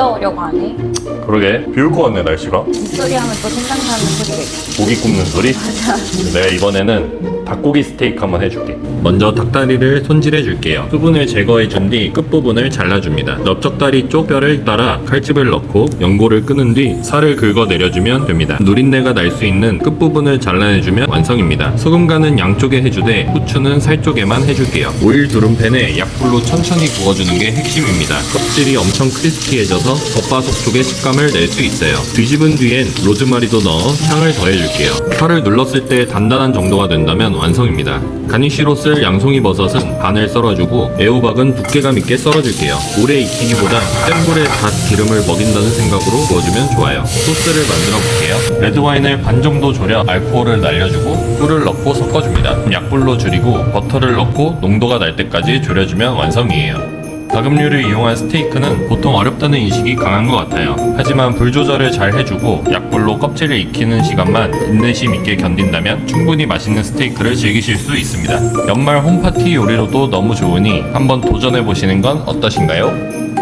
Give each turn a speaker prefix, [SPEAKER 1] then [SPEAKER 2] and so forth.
[SPEAKER 1] 떠오려고 하네.
[SPEAKER 2] 그러게 비올 것 같네 날씨가
[SPEAKER 1] 빗소리 하면 또 생각나는 소리가 있어.
[SPEAKER 2] 고기 굽는 소리?
[SPEAKER 1] 맞아.
[SPEAKER 2] 내가 이번에는 닭고기 스테이크 한번 해줄게. 먼저 닭다리를 손질해 줄게요. 수분을 제거해 준 뒤 끝부분을 잘라줍니다. 넓적다리 쪽 뼈를 따라 칼집을 넣고 연고를 끄는 뒤 살을 긁어 내려주면 됩니다. 누린내가 날 수 있는 끝부분을 잘라내주면 완성입니다. 소금 간은 양쪽에 해주되 후추는 살 쪽에만 해줄게요. 오일 두른 팬에 약불로 천천히 구워주는 게 핵심입니다. 껍질이 엄청 크리스피해져서 겉바속 쪽의 식감을 낼 수 있어요. 뒤집은 뒤엔 로즈마리도 넣어 향을 더해줄게요. 칼을 눌렀을 때 단단한 정도가 된다면 완성입니다. 가니쉬로 쓸 양송이 버섯은 반을 썰어주고 애호박은 두께감 있게 썰어줄게요. 오래 익히기보다 센 불에 갓 기름을 먹인다는 생각으로 구워주면 좋아요. 소스를 만들어 볼게요. 레드와인을 반 정도 졸여 알코올을 날려주고 꿀을 넣고 섞어줍니다. 약불로 줄이고 버터를 넣고 농도가 날 때까지 졸여주면 완성이에요 다금류를 이용한 스테이크는 보통 어렵다는 인식이 강한 것 같아요. 하지만 불 조절을 잘 해주고 약불로 껍질을 익히는 시간만 인내심 있게 견딘다면 충분히 맛있는 스테이크를 즐기실 수 있습니다. 연말 홈파티 요리로도 너무 좋으니 한번 도전해보시는 건 어떠신가요?